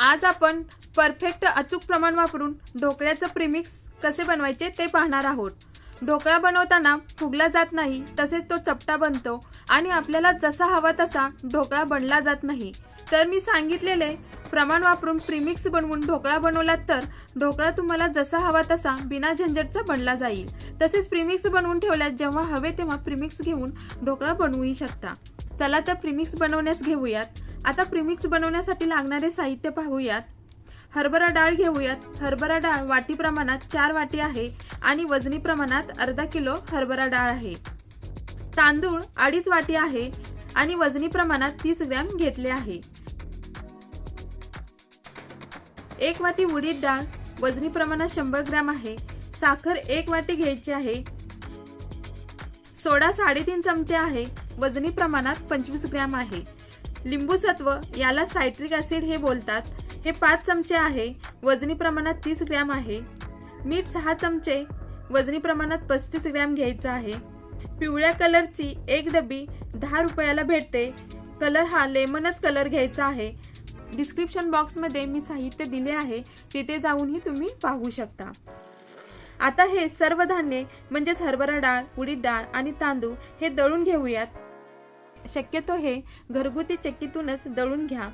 आज आपण परफेक्ट अचूक प्रमाण वापरून ढोकळ्याचं प्रिमिक्स कसे बनवायचे ते पाहणार आहोत. ढोकळा बनवताना फुगला जात नाही तसेच तो चपटा बनतो आणि आपल्याला जसा हवा तसा ढोकळा बनला जात नाही. तर मी सांगितलेले प्रमाण वापरून प्रीमिक्स बनवून ढोकळा बनवलात तर ढोकळा तुम्हाला जसा हवा तसा बिना झंझटचा बनला जाईल. तसेच प्रिमिक्स बनवून ठेवल्यात जेव्हा हवे तेव्हा प्रिमिक्स घेऊन ढोकळा बनवूही शकता. चला तर प्रीमिक्स बनवण्यास घेऊयात. आता प्रिमिक्स बनवण्यासाठी लागणारे साहित्य पाहूयात. हरभरा डाळ घेऊयात. हरभरा डाळ वाटी प्रमाणात चार वाटी आहे आणि वजनी प्रमाणात अर्धा किलो हरभरा डाळ आहे. तांदूळ अडीच वाटी आहे आणि वजनी प्रमाणात तीस ग्रॅम घेतले आहे. एक वाटी उडीद डाळ वजनी प्रमाणात शंभर ग्रॅम आहे. साखर एक वाटी घ्यायची आहे. सोडा साडेतीन चमचे आहे. वजनी प्रमाणात पंचवीस ग्रॅम आहे. लिंबूसत्व याला सायट्रिक ऍसिड हे बोलतात. हे पाच चमचे आहे वजनी प्रमाणात तीस ग्रॅम आहे. मीठ सहा चमचे वजनी प्रमाणात पस्तीस ग्रॅम घ्यायचं आहे. पिवळ्या कलरची एक डबी दहा रुपयाला भेटते. कलर हा लेमनच कलर घ्यायचा आहे. डिस्क्रिप्शन बॉक्समध्ये मी साहित्य दिले आहे तिथे जाऊनही तुम्ही पाहू शकता. आता हे सर्व धान्य म्हणजेच हरभरा डाळ उडीद डाळ आणि तांदूळ हे दळून घेऊयात. शक्यतो हे घरगुती चक्कीतूनच दळून घ्या.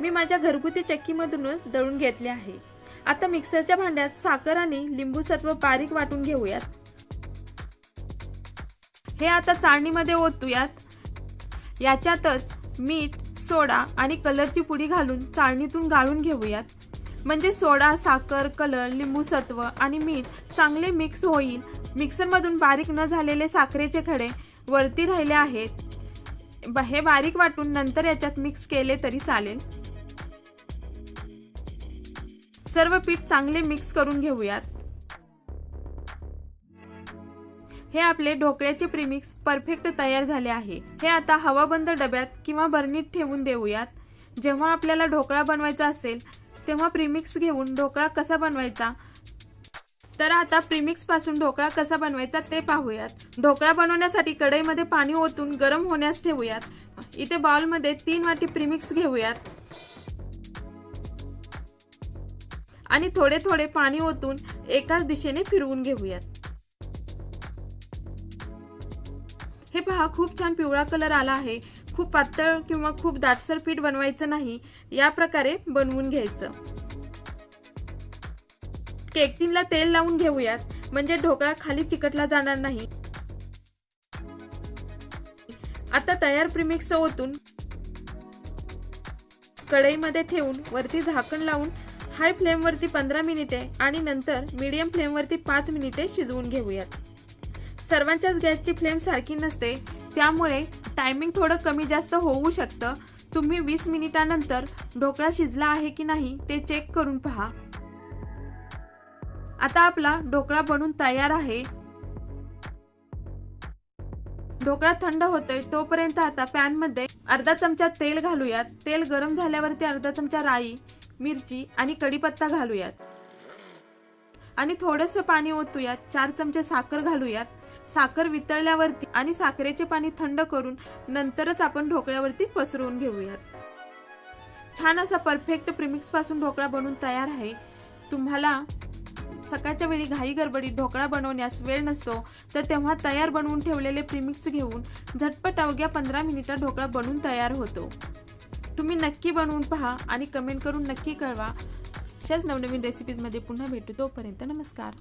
मी माझ्या घरगुती चक्कीमधूनच दळून घेतले आहे. आता मिक्सरच्या भांड्यात साखर आणि लिंबू सत्व बारीक वाटून घेऊयात. हे आता चाळणीमध्ये ओतूयात. याच्यातच मीठ सोडा आणि कलरची पुडी घालून चाळणीतून गाळून घेऊयात. म्हणजे सोडा साखर कलर लिंबू सत्व आणि मीठ चांगले मिक्स होईल. मिक्सरमधून बारीक न झालेले साखरेचे खडे वरती राहिले आहेत. हे बारीक वाटून नंतर याच्यात मिक्स केले तरी चालेल. सर्व पीठ चांगले मिक्स करून घेऊयात. हे आपले ढोकळ्याचे प्रीमिक्स परफेक्ट तयार झाले आहे. हे आता हवाबंद डब्यात किंवा बरणीत ठेवून देऊयात. जेव्हा आपल्याला ढोकळा बनवायचा असेल तेव्हा प्रीमिक्स घेऊन ढोकळा कसा बनवायचा? तर आता प्रिमिक्सपासून ढोकळा कसा बनवायचा ते पाहूयात. ढोकळा बनवण्यासाठी कढईमध्ये पाणी ओतून गरम होण्यास ठेवूयात. इथे बाउलमध्ये तीन वाटी प्रिमिक्स घेऊयात. आणि थोडे थोडे पाणी ओतून एकाच दिशेने फिरवून घेऊयात. हे पहा खूप छान पिवळा कलर आला आहे. खूप पातळ किंवा खूप दाटसर पीठ बनवायचं नाही. या प्रकारे बनवून घ्यायचं. केकटीनला तेल लावून घेऊयात. म्हणजे ढोकळा खाली चिकटला जाणार नाही. आता तयार प्रिमिक्स ओतून कढईमध्ये ठेवून वरती झाकण लावून हाय फ्लेमवरती पंधरा मिनिटे आणि नंतर मीडियम फ्लेमवरती पाच मिनिटे शिजवून घेऊयात. सर्वांच्याच गॅसची फ्लेम सारखी नसते त्यामुळे टायमिंग थोडं कमी जास्त होऊ शकतं. तुम्ही वीस मिनिटानंतर ढोकळा शिजला आहे की नाही ते चेक करून पहा. आता आपला ढोकळा बनून तयार आहे. ढोकळा थंड होतोय तोपर्यंत आता पॅनमध्ये अर्धा चमचा तेल घालूयात. तेल गरम झाल्यावरती अर्धा चमचा राई मिरची आणि कढीपत्ता घालूयात. आणि थोडंसं पाणी ओतूयात. चार चमचे साखर घालूयात. साखर वितळल्यावरती आणि साखरेचे पाणी थंड करून नंतरच आपण ढोकळ्यावरती पसरवून घेऊयात. छान असा परफेक्ट प्रिमिक्सपासून ढोकळा बनवून तयार आहे. तुम्हाला सकाळच्या वेळी घाई गडबडीत ढोकळा बनवण्यास वेळ नसतो तर तेव्हा तयार बनवून ठेवलेले प्रीमिक्स घेऊन झटपट अवघ्या पंधरा मिनिटात ढोकळा बनवून तयार होतो. तुम्ही नक्की बनवून पहा आणि कमेंट करून नक्की कळवा. अशाच नवनवीन रेसिपीजमध्ये पुन्हा भेटू तोपर्यंत नमस्कार.